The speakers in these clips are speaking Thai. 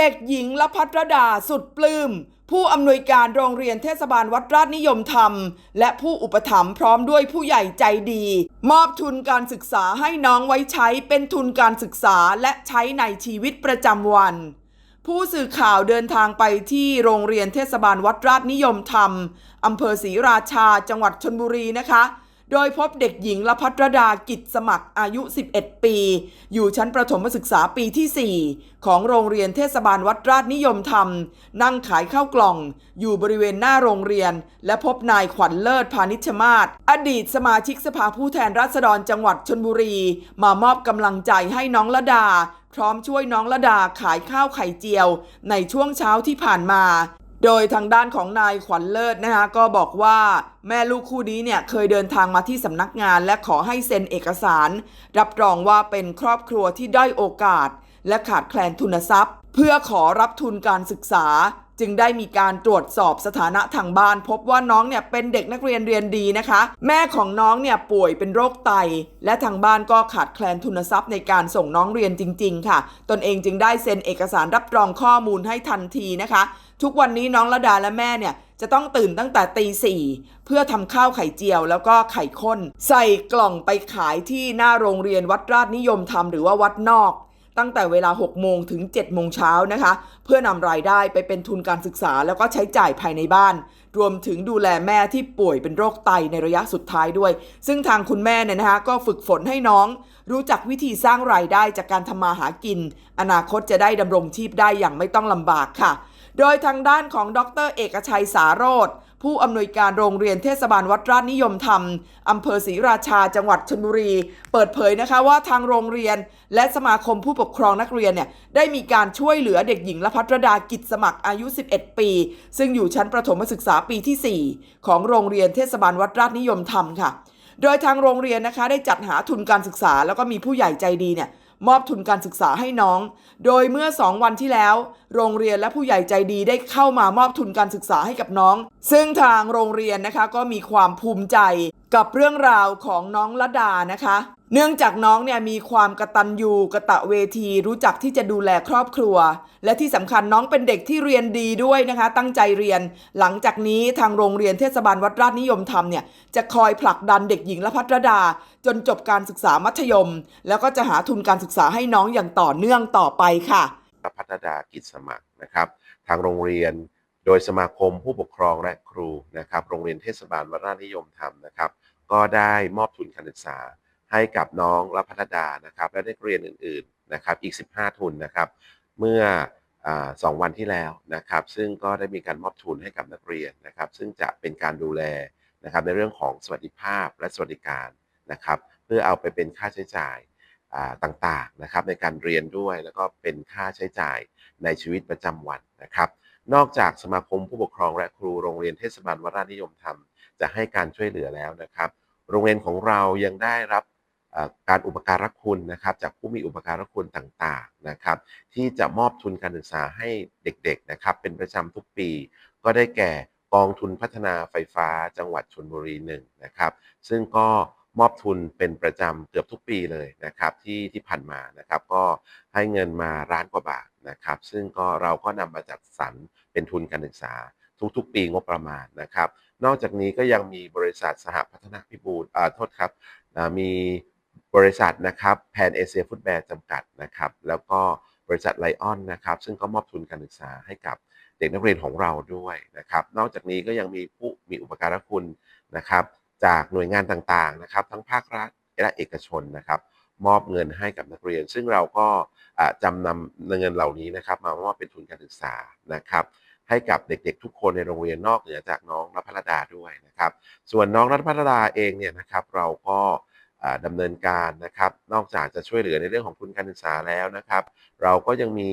เด็กหญิงละพัทรดาสุดปลื้ม ผู้อำนวยการโรงเรียนเทศบาลวัดราชนิยมธรรม และผู้อุปถัมภ์พร้อมด้วยผู้ใหญ่ใจดี มอบทุนการศึกษาให้น้องไว้ใช้เป็นทุนการศึกษาและใช้ในชีวิตประจำวัน ผู้สื่อข่าวเดินทางไปที่โรงเรียนเทศบาลวัดราชนิยมธรรมอำเภอศรีราชาจังหวัดชนบุรีนะคะ โดยพบเด็กหญิงละพัทรดากิจสมัครอายุ 11 ปี อยู่ชั้นประถมศึกษาปีที่ 4 ของโรงเรียนเทศบาลวัดราชนิยมธรรม นั่งขายข้าวกล่อง อยู่บริเวณหน้าโรงเรียน และพบนายขวัญเลิศพานิชมาศอดีตสมาชิกสภาผู้แทนราษฎรจังหวัดชนบุรี มามอบกำลังใจให้น้องละดาพร้อมช่วยน้องละดาขายข้าวไข่เจียว ในช่วงเช้าที่ผ่านมา โดยทางด้านของนายขวัญเลิศนะคะก็บอกว่าแม่ลูกคู่นี้เนี่ยเคยเดินทางมาที่สำนักงาน และขอให้เซ็นเอกสาร รับรองว่าเป็นครอบครัวที่ด้อยโอกาส และขาดแคลนทุนทรัพย์ เพื่อขอรับทุนการศึกษา จึงได้มีการตรวจสอบสถานะทางบ้าน พบว่าน้องเนี่ยเป็นเด็กนักเรียนเรียนดีนะคะ แม่ของน้องเนี่ยป่วยเป็นโรคไต และทางบ้านก็ขาดแคลนทุนทรัพย์ในการส่งน้องเรียนจริง ๆ ค่ะ ตนเองจึงได้เซ็นเอกสารรับรองข้อมูลให้ทันทีนะคะ ทุกวันนี้น้องระดาและแม่เนี่ยจะต้องตื่นตั้งแต่ตีสี่เพื่อทำข้าวไข่เจียวแล้วก็ไข่ข้น ใส่กล่องไปขายที่หน้าโรงเรียนวัดราชนิยมธรรมหรือว่าวัดนอก ตั้งแต่เวลา 6 โมงถึง 7 โมงเช้านะคะ เพื่อนำรายได้ไปเป็นทุนการศึกษาแล้วก็ใช้จ่ายภายในบ้าน รวมถึงดูแลแม่ที่ป่วยเป็นโรคไตในระยะสุดท้ายด้วย ซึ่งทางคุณแม่เนี่ยนะคะ ก็ฝึกฝนให้น้อง รู้จักวิธีสร้างรายได้จากการทำมาหากิน อนาคตจะได้ดำรงชีพได้อย่างไม่ต้องลำบากค่ะ โดยทางด้านของดร เอกชัยสาโรธผู้อำนวยการโรงเรียนเทศบาลวัดราชนิยมธรรมอำเภอศรีราชาจังหวัดชลบุรี เปิดเผยนะคะว่าทางโรงเรียน และสมาคมผู้ปกครองนักเรียนเนี่ยได้มีการช่วยเหลือเด็กหญิงละพัทรดากิจสมัครอายุ 11 ปี ซึ่งอยู่ชั้นประถมศึกษาปีที่ 4 ของโรงเรียนเทศบาลวัดราชนิยมธรรมค่ะ โดยทางโรงเรียนนะคะได้จัดหาทุนการศึกษาแล้วก็มีผู้ใหญ่ใจดีเนี่ย มอบทุนการศึกษาให้น้อง โดยเมื่อ2วันที่แล้ว โรงเรียนและผู้ใหญ่ใจดีได้เข้ามามอบทุนการศึกษาให้กับน้อง ซึ่งทางโรงเรียนนะคะก็มีความภูมิใจกับเรื่องราวของน้องละดานะคะ เนื่องจากน้องเนี่ยมีความกระตันยูกระตะเวทีรู้จักที่จะดูแลครอบครัว และที่สำคัญน้องเป็นเด็กที่เรียนดีด้วยนะคะ ตั้งใจเรียน หลังจากนี้ทางโรงเรียนเทศบาลวัดราชนิยมธรรมเนี่ยจะคอยผลักดันเด็กหญิงละพัทรดา จนจบการศึกษามัธยม แล้วก็จะหาทุนการศึกษาให้น้องอย่างต่อเนื่องต่อไปค่ะพัฒดากิจสมัครนะครับ ทางโรงเรียนโดยสมาคมผู้ปกครองและครูนะครับ โรงเรียนเทศบาลวัดราชนิยมธรรมนะครับ ก็ได้มอบทุนการศึกษา ให้กับน้องรัพัฒดานะครับ และนักเรียนอื่นๆนะครับอีก 15 ทุนนะครับ เมื่ออสองวันที่แล้วนะครับ ซึ่งก็ได้มีการมอบทุนให้กับนักเรียนนะครับ ซึ่งจะเป็นการดูแลนะครับในเรื่องของสวัสดิภาพและสวัสดิการนะครับ เพื่อเอาไปเป็นค่าใช้จ่ายต่างๆนะครับในการเรียนด้วยแล้วก็เป็นค่าใช้จ่ายในชีวิตประจำวันนะครับ นอกจากสมาคมผู้ปกครองและครูโรงเรียนเทศบาลวรานิยมธรรมจะให้การช่วยเหลือแล้วนะครับ โรงเรียนของเรายังได้รับ การอุปการะคุณนะครับจากผู้มีอุปการะคุณต่างๆนะครับ ที่จะมอบทุนการศึกษาให้เด็กๆนะครับ เป็นประจำทุกปี ก็ได้แก่กองทุนพัฒนาไฟฟ้าจังหวัดชลบุรีหนึ่งนะครับ ซึ่งก็มอบทุนเป็นประจำเกือบทุกปีเลยนะครับที่ที่ผ่านมานะครับ ก็ให้เงินมาล้านกว่าบาทนะครับ ซึ่งก็เราก็นำมาจัดสรรเป็นทุนการศึกษา ทุกๆ ปีงบประมาณนะครับ นอกจากนี้ก็ยังมีบริษัทสหพัฒนาพิบูลอ่าโทษครับมี บริษัทนะครับแพนเอเชียฟุตแบร์จำกัดนะครับ แล้วก็บริษัทไลออนนะครับ ซึ่งก็มอบทุนการศึกษาให้กับเด็กนักเรียนของเราด้วยนะครับ นอกจากนี้ก็ยังมีผู้มีอุปการะคุณนะครับ จากหน่วยงานต่างๆนะครับ ทั้งภาครัฐและเอกชนนะครับ มอบเงินให้กับนักเรียน ซึ่งเราก็จำนำเงินเหล่านี้นะครับ มามอบเป็นทุนการศึกษานะครับ ให้กับเด็กๆ ทุกคนในโรงเรียนนอกเหนือจากน้องรัพรดาด้วยนะครับ ส่วนน้องรัพรดาเองเนี่ยนะครับ เราก็ ดำเนินการนะครับ นอกจากจะช่วยเหลือในเรื่องของทุนการศึกษาแล้วนะครับ เราก็ยังมี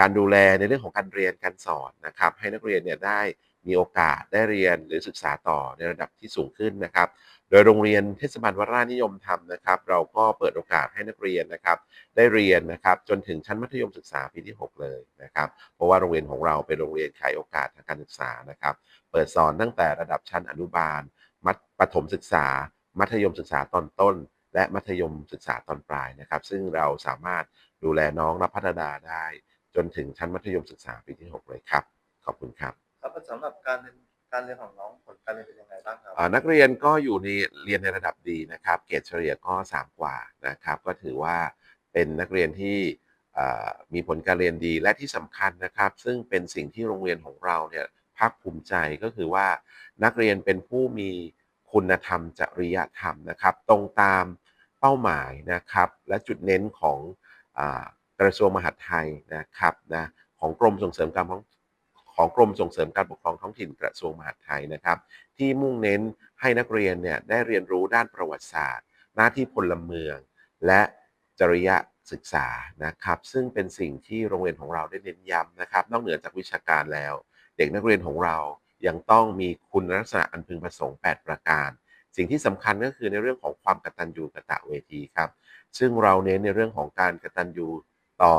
การดูแลในเรื่องของการเรียนการสอนนะครับ ให้นักเรียนเนี่ยได้มีโอกาสได้เรียนหรือศึกษาต่อในระดับที่สูงขึ้นนะครับ โดยโรงเรียนเทศบาลวัดราชนิยมธรรมนะครับ เราก็เปิดโอกาสให้นักเรียนนะครับ ได้เรียนนะครับจนถึงชั้นมัธยมศึกษาปีที่ 6 เลยนะครับ เพราะว่าโรงเรียนของเราเป็นโรงเรียนขายโอกาสทางการศึกษานะครับ เปิดสอนตั้งแต่ระดับชั้นอนุบาล มัธประถมศึกษา มัธยมศึกษาตอนต้น และมัธยมศึกษาตอนปลายนะครับ ซึ่งเราสามารถดูแลน้องรับพัฒนาได้ จนถึงชั้นมัธยมศึกษาปีที่ 6 เลยครับ ขอบคุณครับครับสำหรับการเรียนการเรียนของน้องผลการเรียนเป็นยังไงบ้างครับอ่านักเรียนก็อยู่ในเรียนในระดับดีนะครับ เกรดเฉลี่ยก็ 3 กว่านะครับ ก็ถือว่าเป็นนักเรียนที่อ่ามีผลการเรียนดีและที่สำคัญนะครับ ซึ่งเป็นสิ่งที่โรงเรียนของเราเนี่ยภาคภูมิใจก็คือว่านักเรียนเป็นผู้มี คุณธรรมจริยธรรมนะครับ ตรงตามเป้าหมายนะครับ และจุดเน้นของอกระทรวงมหาดไทยนะครับนะของกรมส่งเสริมการของของกรมส่งเสริมการปกครองท้องถิ่นกระทรวงมหาดไทยนะครับ ที่มุ่งเน้นให้นักเรียนเนี่ยได้เรียนรู้ด้านประวัติศาสตร์ หน้าที่พลเมือง และจริยศึกษานะครับ ซึ่งเป็นสิ่งที่โรงเรียนของเราได้เน้นย้ำนะครับ นอกเหนือจากวิชาการแล้ว เด็กนักเรียนของเรา ยังต้องมีคุณลักษณะอันพึงประสงค์ 8 ประการ สิ่งที่สำคัญก็คือในเรื่องของความกตัญญูกตะเวทีครับ ซึ่งเราเน้นในเรื่องของการกตัญญูต่อ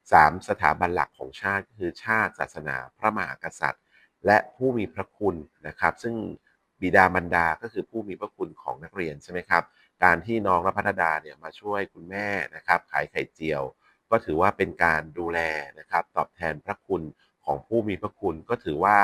3 สถาบันหลักของชาติ คือชาติศาสนา พระมหากษัตริย์ และผู้มีพระคุณนะครับ ซึ่งบิดามารดาก็คือผู้มีพระคุณของนักเรียนใช่ไหมครับ การที่น้องรพัฒดาเนี่ยมาช่วยคุณแม่นะครับขายไข่เจียว ก็ถือว่าเป็นการดูแลนะครับ ตอบแทนพระคุณของผู้มีพระคุณก็ถือว่า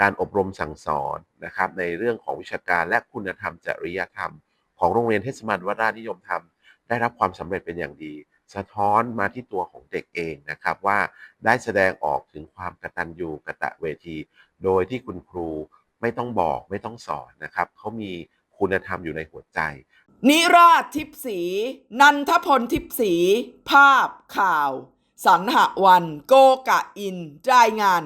การอบรมสั่งสอนนะครับในเรื่องของวิชาการและคุณธรรมจริยธรรม ของโรงเรียนเทศบาลวัดราชนิยมธรรม ได้รับความสำเร็จเป็นอย่างดี สะท้อนมาที่ตัวของเด็กเองนะครับว่าได้แสดงออกถึงความกตัญญูกะตะเวที โดยที่คุณครูไม่ต้องบอกไม่ต้องสอนนะครับเขามีคุณธรรมอยู่ในหัวใจ นิราชทิพสี นันทพลทิพสี ภาพข่าว สันหวัน โกกะอิน รายงาน